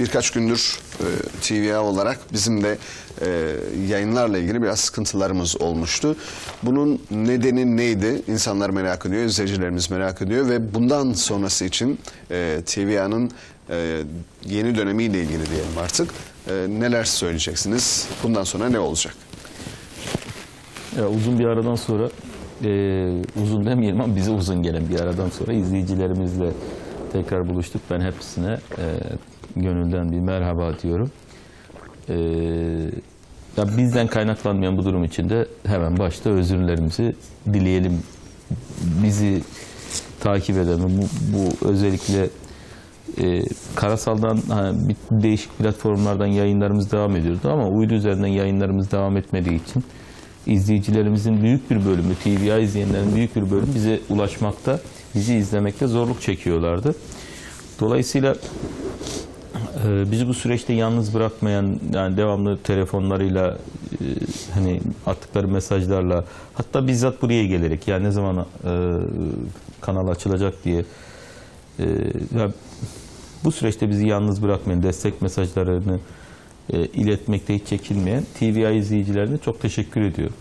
birkaç gündür e, TVA olarak bizim de e, yayınlarla ilgili biraz sıkıntılarımız olmuştu. Bunun nedeni neydi? İnsanlar merak ediyor, izleyicilerimiz merak ediyor ve bundan sonrası için e, TVA'nın e, yeni dönemiyle ilgili diyelim artık. E, neler söyleyeceksiniz? Bundan sonra ne olacak? Ya uzun bir aradan sonra e, uzun demeyelim ama bize uzun gelen bir aradan sonra izleyicilerimizle tekrar buluştuk. Ben hepsine e, gönülden bir merhaba diyorum. E, ya bizden kaynaklanmayan bu durum için de hemen başta özürlerimizi dileyelim. Bizi takip eden bu, bu özellikle e, Karasal'dan ha, bir değişik platformlardan yayınlarımız devam ediyordu ama uydu üzerinden yayınlarımız devam etmediği için izleyicilerimizin büyük bir bölümü, TVA izleyenlerin büyük bir bölümü bize ulaşmakta, bizi izlemekte zorluk çekiyorlardı. Dolayısıyla bizi bu süreçte yalnız bırakmayan, yani devamlı telefonlarıyla, e, hani attıkları mesajlarla, hatta bizzat buraya gelerek, yani ne zaman e, kanal açılacak diye e, ya bu süreçte bizi yalnız bırakmayan, destek mesajlarını e, iletmekte hiç çekinmeyen TVA izleyicilerine çok teşekkür ediyorum.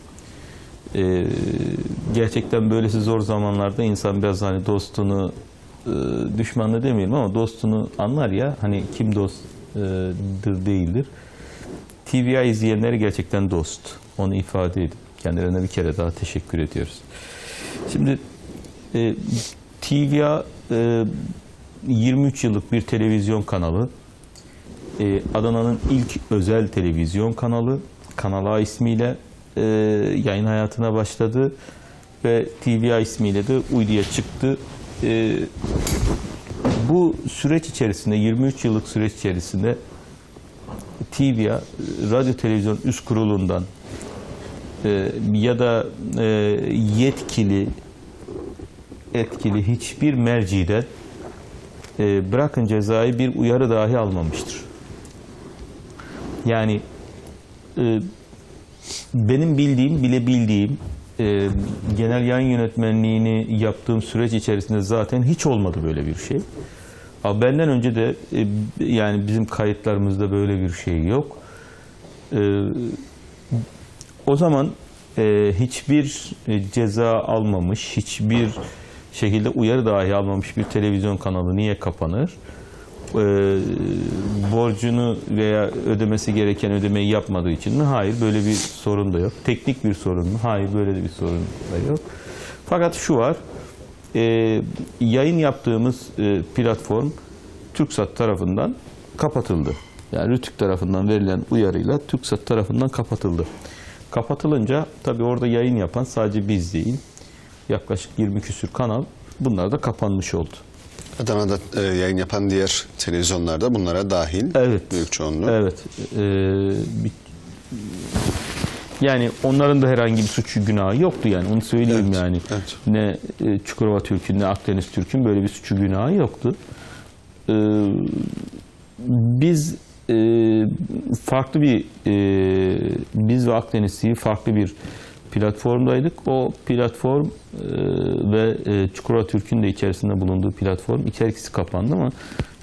E, gerçekten böylesi zor zamanlarda insan biraz hani dostunu düşmanını demeyelim ama dostunu anlar ya hani kim dostdur değildir. TVA izleyenleri gerçekten dost. Onu ifade edip kendilerine bir kere daha teşekkür ediyoruz. Şimdi e, TVA e, 23 yıllık bir televizyon kanalı. E, Adana'nın ilk özel televizyon kanalı. Kanal A ismiyle e, yayın hayatına başladı ve TVA ismiyle de uyduya çıktı. E, bu süreç içerisinde 23 yıllık süreç içerisinde TVA radyo televizyon üst kurulundan e, ya da e, yetkili etkili hiçbir merciden e, bırakın cezayı bir uyarı dahi almamıştır. Yani e, benim bildiğim, bile bildiğim e, genel yayın yönetmenliğini yaptığım süreç içerisinde zaten hiç olmadı böyle bir şey. Ama benden önce de e, yani bizim kayıtlarımızda böyle bir şey yok. E, o zaman e, hiçbir e, ceza almamış, hiçbir şekilde uyarı dahi almamış bir televizyon kanalı niye kapanır? E, borcunu veya ödemesi gereken ödemeyi yapmadığı için mi? Hayır, böyle bir sorun da yok. Teknik bir sorun mu? Hayır, böyle bir sorun da yok. Fakat şu var, e, yayın yaptığımız e, platform TürkSat tarafından kapatıldı. Yani Rütük tarafından verilen uyarıyla TürkSat tarafından kapatıldı. Kapatılınca tabii orada yayın yapan sadece biz değil, yaklaşık 20 küsür kanal bunlar da kapanmış oldu. Adana'da e, yayın yapan diğer televizyonlarda bunlara dahil. Evet. Büyük çoğunluğu. Evet. e, bir- yani onların da herhangi bir suçu günahı yoktu yani onu söyleyeyim Evet, yani. evet. Ne e, Çukurova Türk'ün ne Akdeniz Türk'ün böyle bir suçu günahı yoktu. E, biz e, farklı bir e, biz ve Akdeniz farklı bir platformdaydık. O platform e, ve e, Çukurova Türk'ün de içerisinde bulunduğu platform iki her ikisi kapandı ama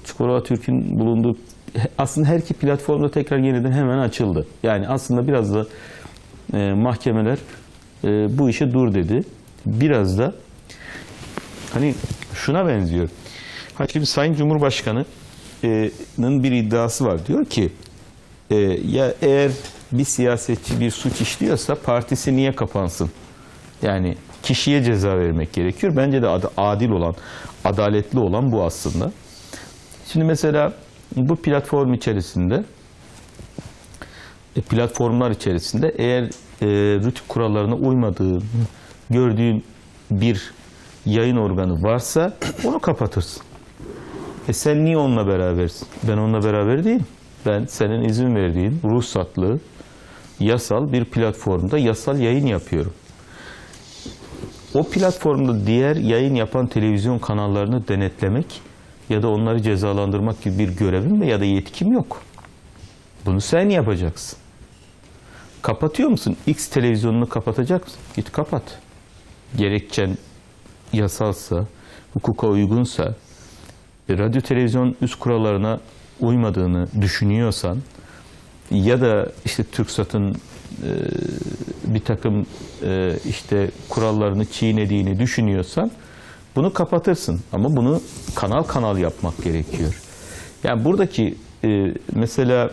Çukurova Türk'ün bulunduğu aslında her iki platformda tekrar yeniden hemen açıldı. Yani aslında biraz da e, mahkemeler e, bu işe dur dedi. Biraz da hani şuna benziyor. Ha şimdi Sayın Cumhurbaşkanı'nın bir iddiası var. Diyor ki ya eğer bir siyasetçi bir suç işliyorsa partisi niye kapansın? Yani kişiye ceza vermek gerekiyor. Bence de ad- adil olan, adaletli olan bu aslında. Şimdi mesela bu platform içerisinde e, platformlar içerisinde eğer e, rütük kurallarına uymadığın gördüğün bir yayın organı varsa onu kapatırsın. E sen niye onunla berabersin? Ben onunla beraber değilim. Ben senin izin verdiğin ruhsatlı, yasal bir platformda yasal yayın yapıyorum. O platformda diğer yayın yapan televizyon kanallarını denetlemek ya da onları cezalandırmak gibi bir görevim ve ya da yetkim yok. Bunu sen yapacaksın. Kapatıyor musun? X televizyonunu kapatacak mısın? Git kapat. Gerekçen yasalsa, hukuka uygunsa, e, radyo televizyon üst kurallarına uymadığını düşünüyorsan ya da işte TürkSat'ın e, bir takım e, işte kurallarını çiğnediğini düşünüyorsan bunu kapatırsın. Ama bunu kanal kanal yapmak gerekiyor. Yani buradaki e, mesela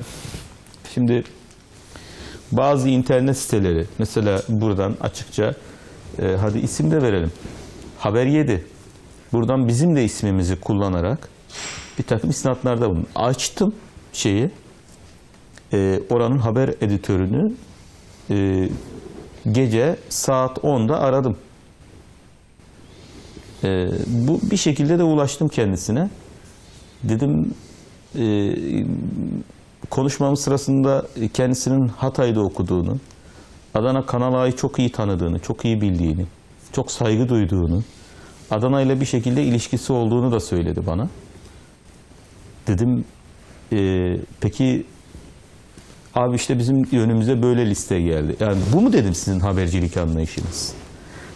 şimdi bazı internet siteleri mesela buradan açıkça e, hadi isim de verelim. Haber 7. Buradan bizim de ismimizi kullanarak bir takım isnatlarda bulun. Açtım şeyi e, oranın haber editörünü e, gece saat 10'da aradım. E, bu bir şekilde de ulaştım kendisine. Dedim e, konuşmamız sırasında kendisinin Hatay'da okuduğunu, Adana Kanal A'yı çok iyi tanıdığını, çok iyi bildiğini, çok saygı duyduğunu, Adana ile bir şekilde ilişkisi olduğunu da söyledi bana. Dedim e, peki abi işte bizim önümüze böyle liste geldi. Yani bu mu dedim sizin habercilik anlayışınız?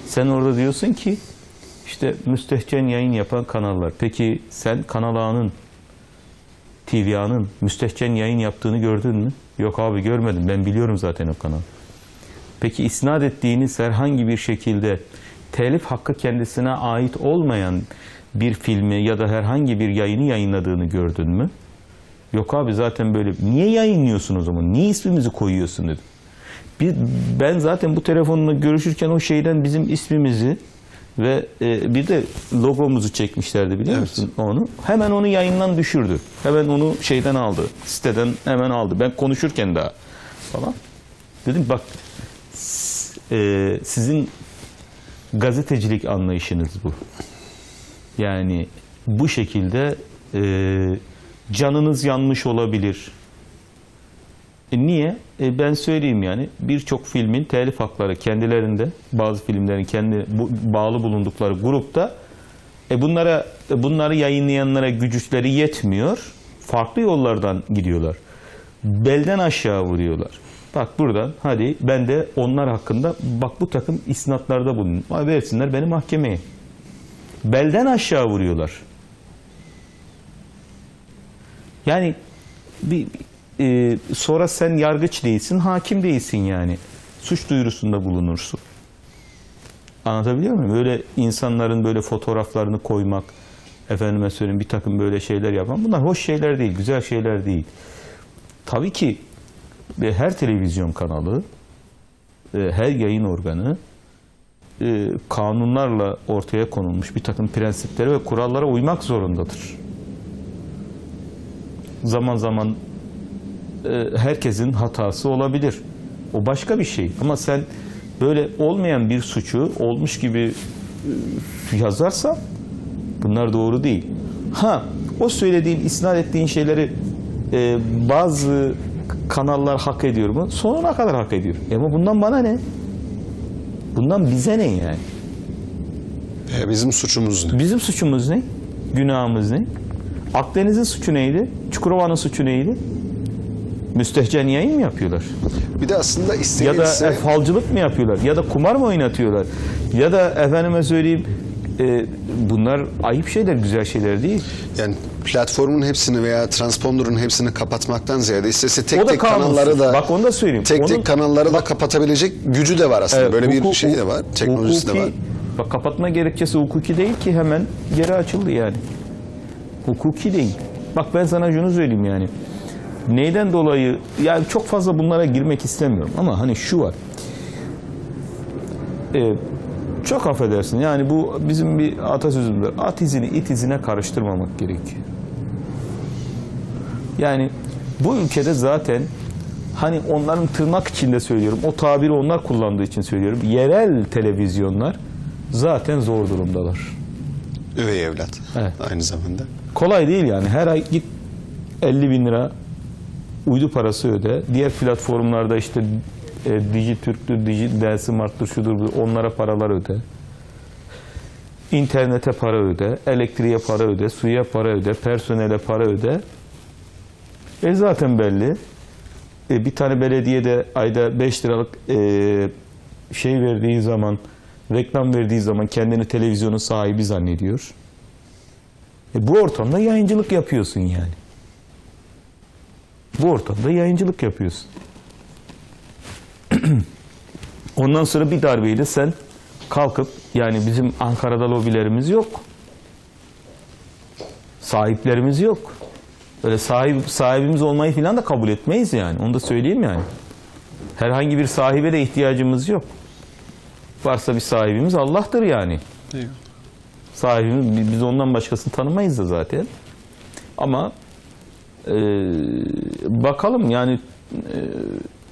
Sen orada diyorsun ki işte müstehcen yayın yapan kanallar. Peki sen Kanal A'nın TVA'nın müstehcen yayın yaptığını gördün mü? Yok abi görmedim. Ben biliyorum zaten o kanal. Peki isnat ettiğiniz herhangi bir şekilde telif hakkı kendisine ait olmayan bir filmi ya da herhangi bir yayını yayınladığını gördün mü? Yok abi zaten böyle. Niye yayınlıyorsun o zaman? Niye ismimizi koyuyorsun dedim. Bir, ben zaten bu telefonla görüşürken o şeyden bizim ismimizi ve e, bir de logomuzu çekmişlerdi biliyor Evet. musun onu? Hemen onu yayından düşürdü. Hemen onu şeyden aldı. Siteden hemen aldı. Ben konuşurken daha falan. Dedim bak e, sizin gazetecilik anlayışınız bu. Yani bu şekilde e, canınız yanmış olabilir. E niye? E ben söyleyeyim yani birçok filmin telif hakları kendilerinde, bazı filmlerin kendi bu, bağlı bulundukları grupta e bunlara bunları yayınlayanlara güçleri yetmiyor. Farklı yollardan gidiyorlar. Belden aşağı vuruyorlar. Bak buradan hadi ben de onlar hakkında bak bu takım isnatlarda bulun. Versinler beni mahkemeye. Belden aşağı vuruyorlar. Yani bir e, sonra sen yargıç değilsin, hakim değilsin yani. Suç duyurusunda bulunursun. Anlatabiliyor muyum? Böyle insanların böyle fotoğraflarını koymak, efendime söyleyeyim bir takım böyle şeyler yapmak bunlar hoş şeyler değil, güzel şeyler değil. Tabii ki ve her televizyon kanalı, e, her yayın organı e, kanunlarla ortaya konulmuş bir takım prensiplere ve kurallara uymak zorundadır. Zaman zaman e, herkesin hatası olabilir. O başka bir şey. Ama sen böyle olmayan bir suçu olmuş gibi e, yazarsan bunlar doğru değil. Ha o söylediğin, isnat ettiğin şeyleri e, bazı kanallar hak ediyor mu? Sonuna kadar hak ediyor. E Ama bundan bana ne? Bundan bize ne yani? E, bizim suçumuz ne? Bizim suçumuz ne? Günahımız ne? Akdeniz'in suçu neydi? Çukurova'nın suçu neydi? Müstehcen yayın mı yapıyorlar? Bir de aslında Ya da falcılık mı yapıyorlar? Ya da kumar mı oynatıyorlar? Ya da efendime söyleyeyim e, bunlar ayıp şeyler, güzel şeyler değil. yani platformun hepsini veya transponder'ın hepsini kapatmaktan ziyade istese tek tek kanunsuz. kanalları da Bak onu da söyleyeyim. tek Onun- tek kanalları da kapatabilecek gücü de var aslında. Evet, Böyle bir hukuku- şey de var. Teknolojisi de hukuki- var. Bak kapatma gerekçesi hukuki değil ki hemen geri açıldı yani. Hukuki değil. Bak ben sana şunu söyleyeyim yani. Neyden dolayı yani çok fazla bunlara girmek istemiyorum ama hani şu var. Ee, çok affedersin yani bu bizim bir atasözümüz var. At izini it izine karıştırmamak gerekiyor. Yani bu ülkede zaten hani onların tırnak içinde söylüyorum. O tabiri onlar kullandığı için söylüyorum. Yerel televizyonlar zaten zor durumdalar. Üvey evlat. Evet. Aynı zamanda. Kolay değil yani. Her ay git 50 bin lira uydu parası öde. Diğer platformlarda işte e, Dijitürk'tür, Dijidelsimart'tır, şudur budur onlara paralar öde. İnternete para öde, elektriğe para öde, suya para öde, personele para öde. E zaten belli. E, bir tane belediye de ayda 5 liralık e, şey verdiği zaman, reklam verdiği zaman kendini televizyonun sahibi zannediyor. E bu ortamda yayıncılık yapıyorsun yani. Bu ortamda yayıncılık yapıyorsun. Ondan sonra bir darbeyle sen kalkıp yani bizim Ankara'da lobilerimiz yok. Sahiplerimiz yok. Öyle sahip, sahibimiz olmayı falan da kabul etmeyiz yani. Onu da söyleyeyim yani. Herhangi bir sahibe de ihtiyacımız yok. Varsa bir sahibimiz Allah'tır yani. Sahibimiz biz- biz ondan başkasını tanımayız da zaten. Ama e, bakalım yani e,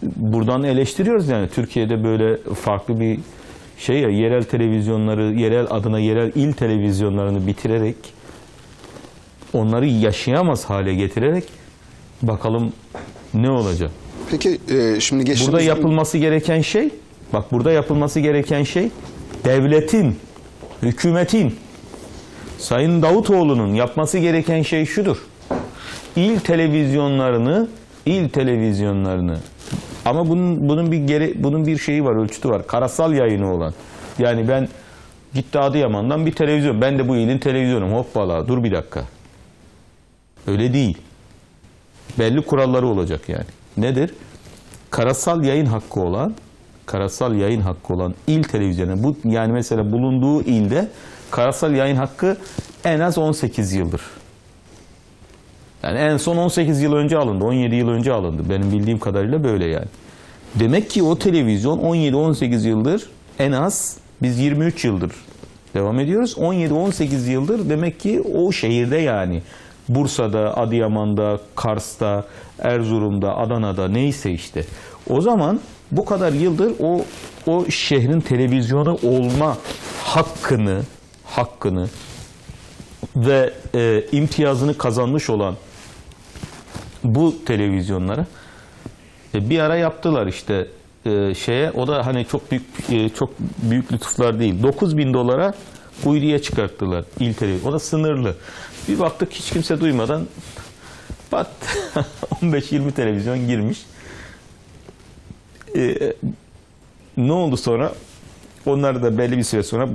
buradan eleştiriyoruz yani Türkiye'de böyle farklı bir şey ya yerel televizyonları yerel adına yerel il televizyonlarını bitirerek onları yaşayamaz hale getirerek bakalım ne olacak. Peki e, şimdi geçtiğimiz Burada yapılması gereken şey, bak burada yapılması gereken şey devletin, hükümetin, Sayın Davutoğlu'nun yapması gereken şey şudur. İl televizyonlarını, il televizyonlarını ama bunun bunun bir gere, bunun bir şeyi var, ölçütü var. Karasal yayını olan. Yani ben gitti Adıyaman'dan bir televizyon. Ben de bu ilin televizyonum. Hoppala dur bir dakika. Öyle değil belli kuralları olacak yani. Nedir? Karasal yayın hakkı olan karasal yayın hakkı olan il televizyonu bu yani mesela bulunduğu ilde karasal yayın hakkı en az 18 yıldır. Yani en son 18 yıl önce alındı, 17 yıl önce alındı. Benim bildiğim kadarıyla böyle yani. Demek ki o televizyon 17-18 yıldır en az biz 23 yıldır devam ediyoruz. 17-18 yıldır demek ki o şehirde yani. Bursa'da, Adıyaman'da, Kars'ta, Erzurum'da, Adana'da neyse işte. O zaman bu kadar yıldır o o şehrin televizyonu olma hakkını hakkını ve e, imtiyazını kazanmış olan bu televizyonlara e, bir ara yaptılar işte e, şeye o da hani çok büyük e, çok büyük lütuflar değil. 9 bin dolara kuyruğa çıkarttılar il televizyon. O da sınırlı. Bir baktık hiç kimse duymadan pat 15-20 televizyon girmiş. E, ne oldu sonra? Onlar da belli bir süre sonra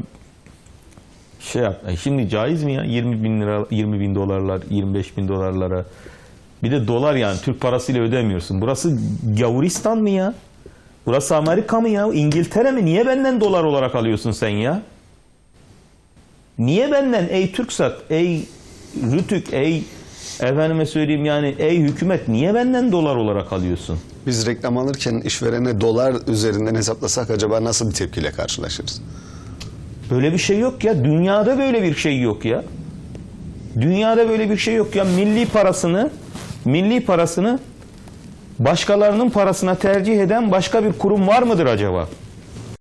şey yap. Ay Şimdi caiz mi ya 20 bin lira, 20 bin dolarlar, 25 bin dolarlara bir de dolar yani Türk parasıyla ödemiyorsun. Burası Gavuristan mı ya? Burası Amerika mı ya? İngiltere mi? Niye benden dolar olarak alıyorsun sen ya? Niye benden ey Türksat, ey Rütük, ey efendime söyleyeyim yani ey hükümet niye benden dolar olarak alıyorsun? biz reklam alırken işverene dolar üzerinden hesaplasak acaba nasıl bir tepkiyle karşılaşırız? Böyle bir şey yok ya. Dünyada böyle bir şey yok ya. Dünyada böyle bir şey yok ya. Milli parasını milli parasını başkalarının parasına tercih eden başka bir kurum var mıdır acaba?